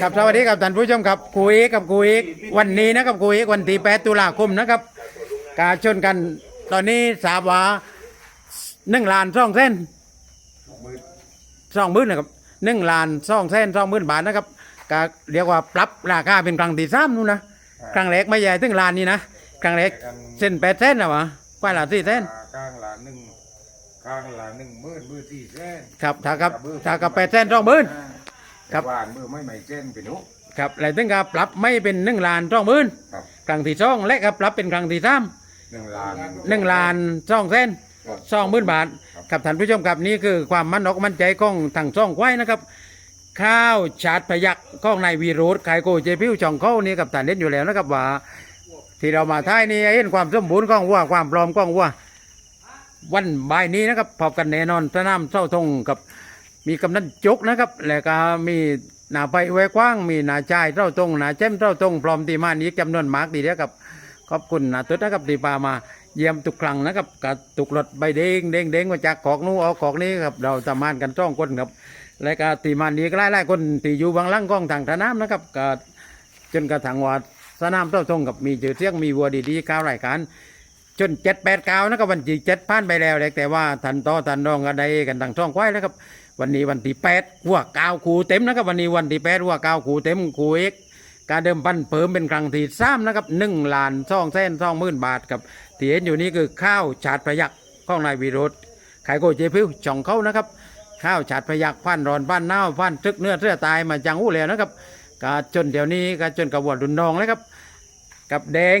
ครับสวัสดีครับท่านผู้ชมครับคุยกับคุยวันนี้นะครับคุยวันที่8ตุลาคมนะครับ การชนกันตอนนี้สาบว่าหนึ่งล้านสองเส้นสองหมื่นนะครับหนึ่งล้านสองเส้นสองหมื่นบาทนะครับก็เรียกว่าปรับราคาเป็นครั้งที่สามนู่นนะครั้งแรกไม่ใหญ่ถึงล้านนี่นะครั้งแรกเส้นแปดเส้นนะวะกว่าล้านสี่เส้นข้างละหนึ่ง ข้างละหนึ่งหมื่นมือสี่เส้นครับถ้ากับถ้ากับแปดเส้นสองหมื่น ครับหวานมือไม่ไม่เส้นเป็นนุครับแล้วถึงกับปรับไม่เป็นหนึ่งล้านสองหมื่นครับ ครั้งที่สองและก็ปรับเป็นครั้งที่สามหนึ่งล้าน หนึ่งล้านสองเส้นครับสองหมื่นบาทครับกับท่านผู้ชมครับนี่คือความมั่นอกมั่นใจของทางช่องไว้นะครับ ข้าวชาดพยักของนายวีโรดขายโกเจพิวช่องเข้านี่กับท่านเล่นอยู่แล้วนะครับว่า ที่เรามาท้ายนี่เห็นความสมบูรณ์ของวัวความพร้อมของวัว วันบ่ายนี้นะครับพบกันแน่นอนสนามเส้าทงกับมีกำนันจุกนะครับ แล้วก็มีหนาไปไว้กว้าง มีหนาชายเส้าตรงหนาเจ้มเส้าตรงพร้อมตีมานี้จำนวนมากทีเดียวกับขอบคุณนาตุดนะครับที่พามาเยี่ยมทุกครั้งนะครับกับตุกรถใบเด้งเด้งเด้งมาจากขอกนู้นเอาขอกนี้ครับเราทำงานกันจ้องคนครับ และก็ตีมันนี้ก็ไล่ไล่คนที่อยู่บางหลังกล้องทางสนามนะครับก็จนกระทั่งว่าสนามเต้าทงกับมีชื่อเสียงมีวัวดีๆก้าวรายการ จนเจ็ดแปดเก้านะครับวันที่เจ็ดผ่านไปแล้วแต่ว่าทันต่อทันรองกันได้กันต่างช่องควายนะครับ วันนี้วันที่แปดวัวก้าวคูเต็มนะครับ วันนี้วันที่แปดวัวก้าวคูเต็มคูเอกการเดิมพันเพิ่มเป็นครั้งที่สามนะครับหนึ่งล้านสองแสนสองหมื่นบาทกับที่เห็นอยู่นี่คือข้าวฉาดประยักของนายวิโรธขายโกเจพิวช่องเขานะครับ ข้าวฉาดประยักพันร้อนพันหนาพันทึกเนื้อเสื้อตายมาจังหู้แล้วนะครับกาจนเดี๋ยวนี้ก็จนกระวดรุนนองแล้วครับ กับแดง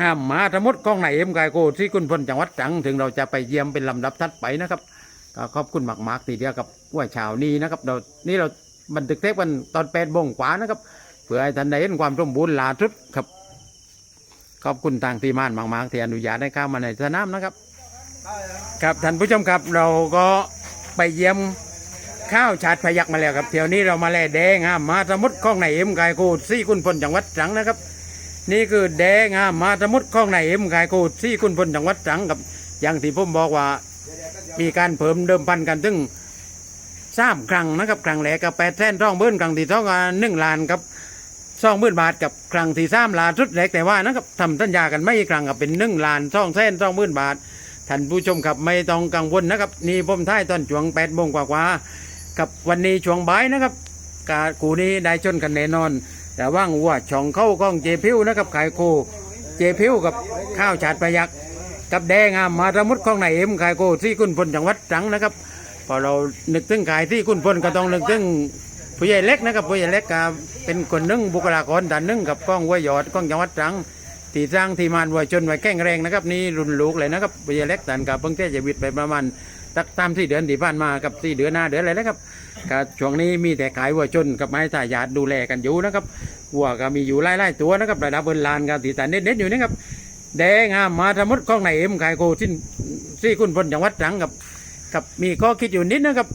ห้ามหมาทั้งหมดของนายเอ็มกายโกที่คุณพลจังหวัดตรังถึงเราจะไปเยี่ยมเป็นลำดับทัดไปนะครับก็ขอบคุณมากๆทีเดียวกับว่าช้านี้นะครับเรานี่เราบันทึกเทปกันตอนแปดโมงกว่านะครับเพื่อให้ท่านได้เห็นความสมบูรณ์ลาทุดครับขอบคุณทางทีมานมากๆที่อนุญาตให้เข้ามาในสนามนะครับ ครับท่านผู้ชมครับเราก็ไปเยี่ยมข้าวชาดพยักมาแล้วครับเที่ยวนี้เรามาแล่แดงฮะมาสมุดข้องในเอ็มกายโกดซี่คุณพลจังหวัดตรังนะครับ นี่คือแดงฮะมาสมุดข้องในเอ็มกายโกดซี่คุณพลจังหวัดตรังครับ อย่างที่ผมบอกว่ามีการเพิ่มเดิมพันกันถึงสามครั้งนะครับครั้งแรกกับแปดแสนร่องเบิ้ลครั้งที่สองหนึ่งล้านครับสองหมื่นบาทกับครั้งที่สามลาสุดแรกแต่ว่านะครับทำสัญญากันไม่ครั้งกับเป็นหนึ่งล้านสองแสนสองหมื่นบาทท่านผู้ชมครับไม่ต้องกังวลนะครับนี่ผมท้ายตอนช่วงแปดโมงกว่าๆกับวันนี้ช่วงบ่ายนะครับกากูนี้ได้ชนกันแน่นอน แต่ว่างวัวช่องเข้าก้องเจพิวนะครับขายโคเจพิวกับข้าวฉาดประยักกับแดงามมาระมุดข้องนเอ็มขายโคที่คุณพลจังหวัดตรังนะครับพอเรานึกถึงขายที่คุณพลก็ต้องนึกถึงผู้ใหญ่เล็กนะครับผู้ใหญ่เล็กก็เป็นคนนึ่งบุคลากรด่านนึ่งกับกล้องวัวยหยอดกล้องจังหวัดตรังที่สร้างที่มานวัวชนไว้แข็งแรงนะครับนี่รุ่นลูกเลยนะครับผู้ใหญ่เล็กด่านกับเพิ่งแค่จะวิตไปประมาณ ตักตามที่เดือนที่ผ่านมากับที่เดือนหน้าเดือนอะไรนะครับก็ช่วงนี้มีแต่ขายวัวชนกับไม้สายยาดดูแลกันอยู่นะครับวัวก็มีอยู่ไล่ๆตัวนะครับระดับเบินลานกับที่แต่เน็ตๆอยู่นี่ครับแดงงามาทำมุดกล้องในเอ็มขายโคสิ้นซี่คุณพลจังหวัดตรังกับกับมีข้อคิดอยู่นิดนะครับ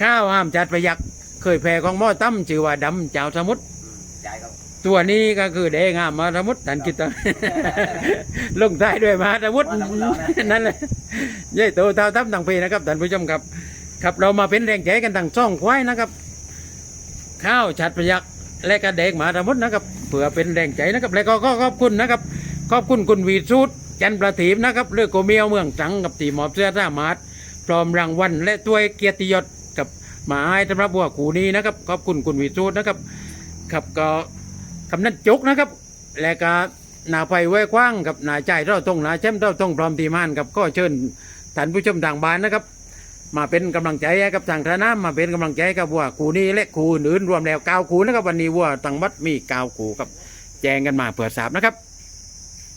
ข้าวห้ามจัดประยักเคยแพ้ของหม้อตั้มชื่อว่าดำเจ้าสมุทร ตัวนี้ก็คือแดงอะมาสมุทรทันคิดตัวลงท้ายด้วยมาสมุทรนั่นแหละเย่โตเท่าตั้มต่างปีนะครับท่านผู้ชมครับ ครับเรามาเป็นแรงใจกันต่างช่องควายนะครับ ข้าวฉัดประยักและก็แดงหมาสมุทรนะครับเพื่อเป็นแรงใจนะครับ และก็ก็ขอบคุณนะครับ ขอบคุณคุณวีสูตรจันทร์ประทีปนะครับเลือกโกเมียวเมืองจังกับตีหมอบเสื้อท่ามาดพร้อมรางวัลและตัวยเกียรติยศกับหมาให้สำหรับบัวขูนี้นะครับขอบคุณคุณวีสูตรนะครับครับก็ กำนันจุกนะครับ และก็หนาไฟไว้กว้างกับหนาใจเราต้องหนาเช่มเราต้องพร้อมตีมานกับก็เชิญท่านผู้ชมทางบ้านนะครับ มาเป็นกำลังใจกับทางทน้ำมาเป็นกำลังใจกับวัวขูนี้และขูอื่นรวมแล้วเก้าขูนะครับวันนี้วัวตังบัดมีเก้าขูครับแจ้งกันมาเผื่อทราบนะครับ